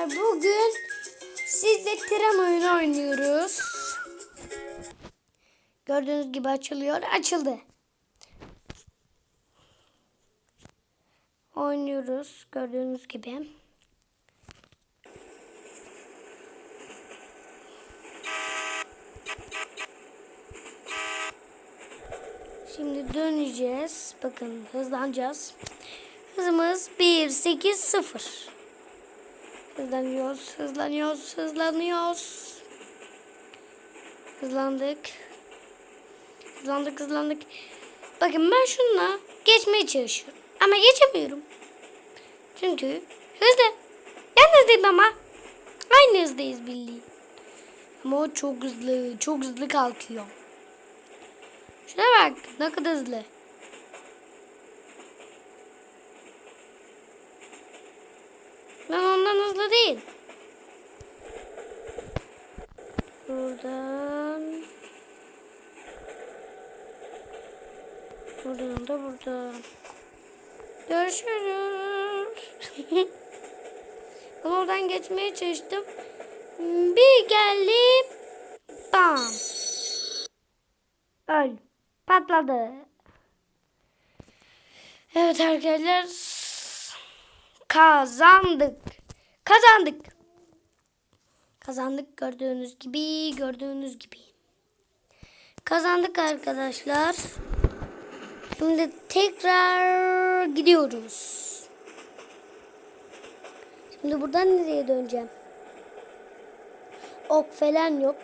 arkadaşlar bugün sizle tren oyunu oynuyoruz. Gördüğünüz gibi açılıyor. Açıldı. Oynuyoruz gördüğünüz gibi. Şimdi döneceğiz. Bakın hızlanacağız. Hızımız 1, 8, 0. Hızlanıyoruz, hızlanıyoruz, hızlanıyoruz. Hızlandık. Hızlandık, hızlandık. Bakın ben şununla geçmeye çalışıyorum. Ama geçemiyorum. Çünkü hızlı. Ben hızlıyım ama. Aynı hızdayız bildiğin. Ama o çok hızlı, çok hızlı kalkıyor. Şuna bak ne kadar hızlı. Ben ondan hızlı değil. Buradan. Buradan da buradan. Görüşürüz. ben oradan geçmeye çalıştım. Bir geldim. Bam. Öl. Patladı. Evet arkadaşlar. Kazandık. Kazandık. Kazandık gördüğünüz gibi. Gördüğünüz gibi. Kazandık arkadaşlar. Şimdi tekrar gidiyoruz. Şimdi buradan nereye döneceğim? Ok falan yok.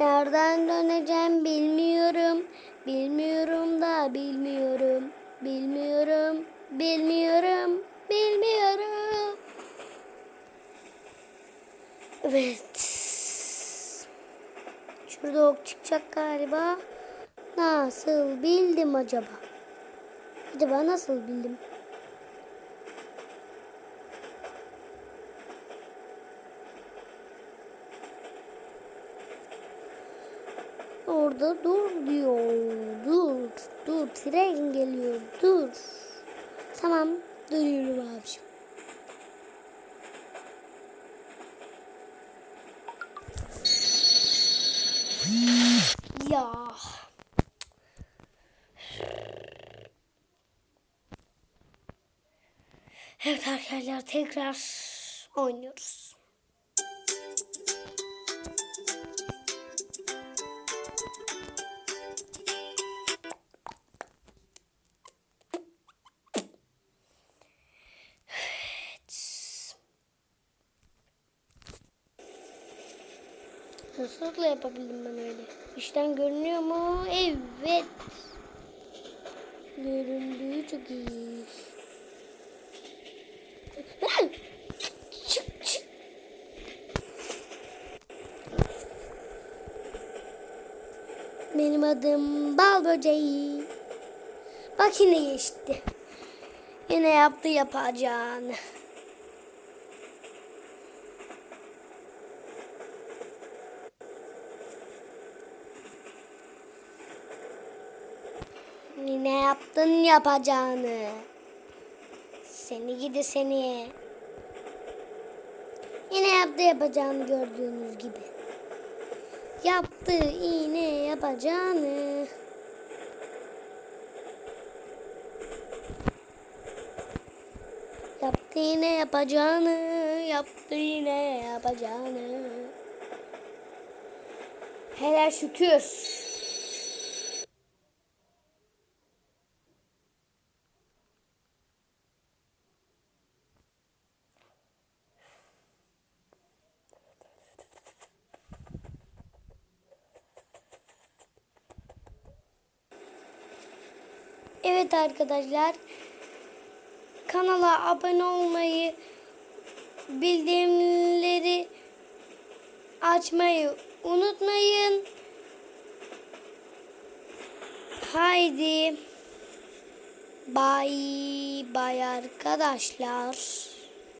Nereden döneceğim bilmiyorum. Bilmiyorum da bilmiyorum. Bilmiyorum. Bilmiyorum. Bilmiyorum. Evet. Şurada ok çıkacak galiba. Nasıl bildim acaba? Acaba nasıl bildim? Orada dur diyor. Dur. Dur. Tren geliyor. Dur. Tamam. Dönüyorum abiciğim. Ya. Evet arkadaşlar tekrar oynuyoruz. Nasıl yapabildim ben öyle? İşten görünüyor mu? Evet. Göründüğü çok iyi. Benim adım bal böceği. Bak yine geçti. Yine yaptı yapacağını. Yine yaptın yapacağını. Seni gidi seni. Yine yaptı yapacağını gördüğünüz gibi. Yaptı yine yapacağını. Yaptı yine yapacağını. Yaptı yine yapacağını. Hele şükür. Evet arkadaşlar. Kanala abone olmayı, bildirimleri açmayı unutmayın. Haydi. Bay bay arkadaşlar.